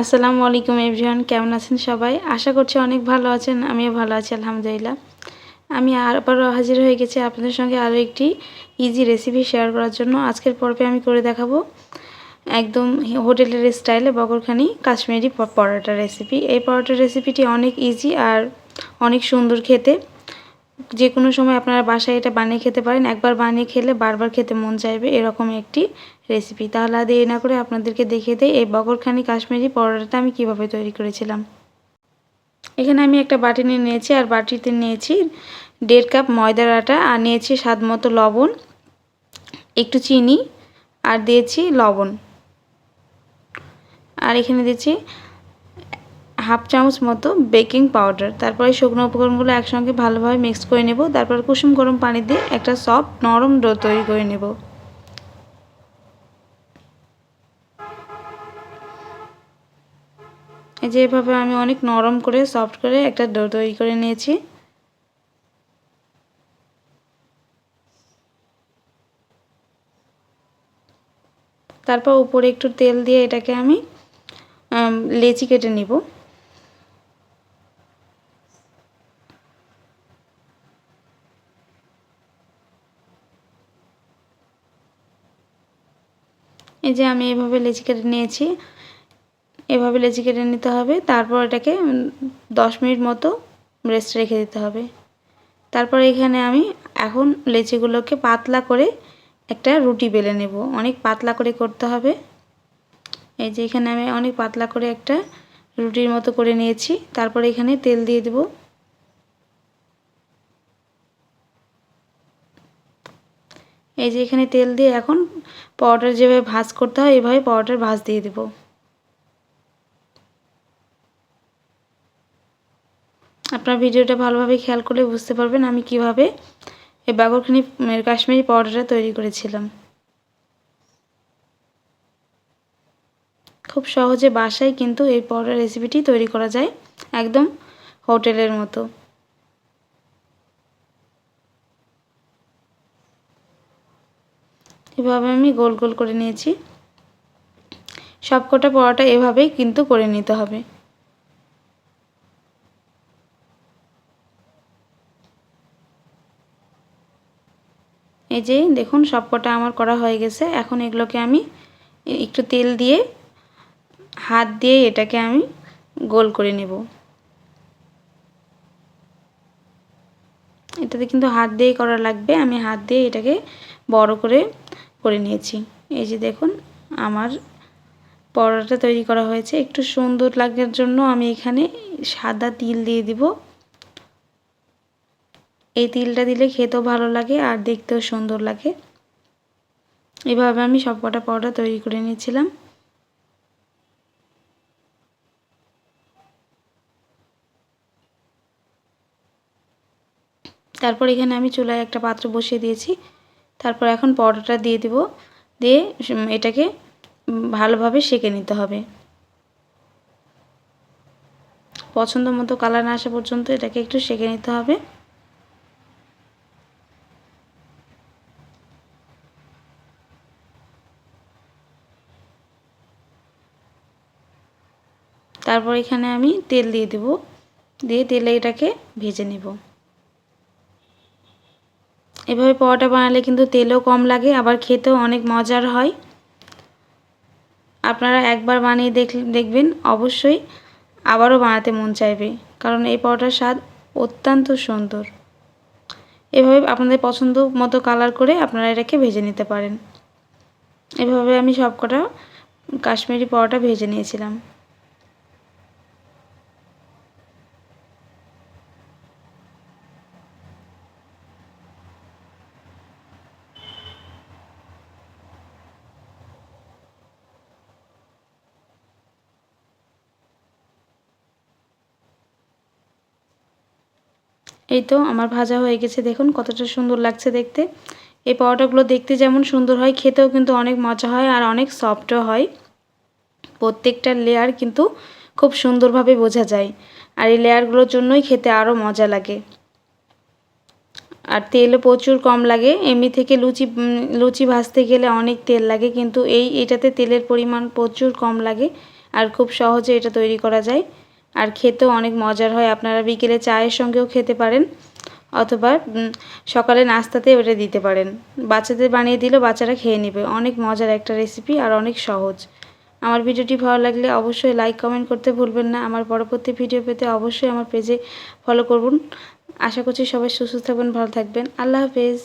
আসসালামু আলাইকুম এভরিওয়ান, কেমন আছেন সবাই? আশা করছি অনেক ভালো আছেন, আমিও ভালো আছি, আলহামদুলিল্লাহ। আমি আবারও হাজির হয়ে গেছি আপনাদের সঙ্গে আরও একটি ইজি রেসিপি শেয়ার করার জন্য। আজকের পর্বে আমি করে দেখাবো একদম হোটেলের স্টাইলে বগরখানি কাশ্মীরি পরোটা রেসিপি এই পরোটার রেসিপিটি অনেক ইজি আর অনেক সুন্দর খেতে। যে কোনো সময় আপনারা বাসায় এটা বানিয়ে খেতে পারেন। একবার বানিয়ে খেলে বারবার খেতে মন চাইবে এরকম একটি রেসিপি তাহলে আর দেরি না করে আপনাদেরকে দেখিয়ে দেয় এই বকরখানি কাশ্মীরি পরোটাটা আমি কীভাবে তৈরি করেছিলাম। এখানে আমি একটা বাটি নিয়ে নিয়েছি আর বাটিতে নিয়েছি দেড় কাপ ময়দার আটা আর নিয়েছি স্বাদ মতো লবণ, একটু চিনি আর দিয়েছি লবণ। আর এখানে দিয়েছি হাফ চামচ মতো বেকিং পাউডার। তারপরে শুকনো উপকরণগুলো একসঙ্গে ভালোভাবে মিক্স করে নেব। তারপর কুসুম গরম পানি দিয়ে একটা সফট নরম ডো তৈরি করে নেব। এই যে এভাবে আমি অনেক নরম করে, সফট করে একটা ডো তৈরি করে নিয়েছি। তারপর উপরে একটু তেল দিয়ে এটাকে আমি লেচি কেটে নিব। এই যে আমি এভাবে লেচি কেটে নিয়েছি। এভাবে লেচি কেটে নিতে হবে। তারপর এটাকে দশ মিনিট মতো রেস্ট রেখে দিতে হবে। তারপর এখানে আমি এখন লেচিগুলোকে পাতলা করে একটা রুটি বেলে নেব। অনেক পাতলা করে করতে হবে। এই যে এখানে আমি অনেক পাতলা করে একটা রুটির মতো করে নিয়েছি। তারপর এখানে তেল দিয়ে দেব। এই যে এখানে তেল দিয়ে এখন পরোটার যেভাবে ভাজ করতে হয় এভাবে পরোটার ভাজ দিয়ে দেব। আপনার ভিডিওটা ভালোভাবে খেয়াল করলে বুঝতে পারবেন আমি কীভাবে এই বাগরখানি কাশ্মীরি পরোটাটা তৈরি করেছিলাম। খুব সহজে বাসায় কিন্তু এই পরোটা রেসিপিটি তৈরি করা যায়, একদম হোটেলের মতো। এভাবে আমি গোল গোল করে নিয়েছি। সবকটা পরোটা এভাবেই কিন্তু করে নিতে হবে। এই যে দেখুন সবকটা আমার করা হয়ে গেছে। এখন এগুলোকে আমি একটু তেল দিয়ে, হাত দিয়ে এটাকে আমি গোল করে নেব। এটাতে কিন্তু হাত দিয়েই করা লাগবে। আমি হাত দিয়ে এটাকে বড় করে করে নিয়েছি। এই যে দেখুন, আমার পরোটা তৈরি করা হয়েছে। একটু সুন্দর লাগার জন্য আমি এখানে সাদা তিল দিয়ে দিব। এই তিলটা দিলে খেতেও ভালো লাগে আর দেখতেও সুন্দর লাগে। এভাবে আমি সব কটা পরোটা তৈরি করে নিয়েছিলাম। তারপর এখানে আমি চুলায় একটা পাত্র বসিয়ে দিয়েছি। তারপর এখন পরোটাটা দিয়ে দিব, দিয়ে এটাকে ভালোভাবে সেঁকে নিতে হবে। পছন্দ মতো কালার না আসা পর্যন্ত এটাকে একটু সেঁকে নিতে হবে। তারপর এখানে আমি তেল দিয়ে দেব, দিয়ে তেলে এটাকে ভেজে নেব। এভাবে পরোটা বানালে কিন্তু তেলও কম লাগে, আবার খেতেও অনেক মজার হয়। আপনারা একবার বানিয়ে দেখ, দেখবেন, অবশ্যই আবারও বানাতে মন চাইবে, কারণ এই পরোটার স্বাদ অত্যন্ত সুন্দর। এভাবে আপনাদের পছন্দ মতো কালার করে আপনারা এটাকে ভেজে নিতে পারেন। এভাবে আমি সবকটা কাশ্মীরি পরোটা ভেজে নিয়েছিলাম। এই তো আমার ভাজা হয়ে গেছে। দেখুন কতটা সুন্দর লাগছে দেখতে। এই পরোটাগুলো দেখতে যেমন সুন্দর হয়, খেতেও কিন্তু অনেক মজা হয় আর অনেক সফটও হয়। প্রত্যেকটা লেয়ার কিন্তু খুব সুন্দরভাবে বোঝা যায় আর এই লেয়ারগুলোর জন্যই খেতে আরও মজা লাগে। আর তেলও প্রচুর কম লাগে, এমনি থেকে লুচি লুচি ভাজতে গেলে অনেক তেল লাগে কিন্তু এই, এটাতে তেলের পরিমাণ প্রচুর কম লাগে আর খুব সহজে এটা তৈরি করা যায়। আর খেতেও অনেক মজার হয়। আপনারা বিকেলে চায়ের সঙ্গেও খেতে পারেন, অথবা সকালে নাস্তাতে ওটা দিতে পারেন। বাচ্চাদের বানিয়ে দিলেও বাচ্চারা খেয়ে নেবে। অনেক মজার একটা রেসিপি আর অনেক সহজ। আমার ভিডিওটি ভালো লাগলে অবশ্যই লাইক কমেন্ট করতে ভুলবেন না। আমার পরবর্তী ভিডিও পেতে অবশ্যই আমার পেজে ফলো করুন। আশা করছি সবাই সুস্থ থাকবেন, ভালো থাকবেন। আল্লাহ হাফেজ।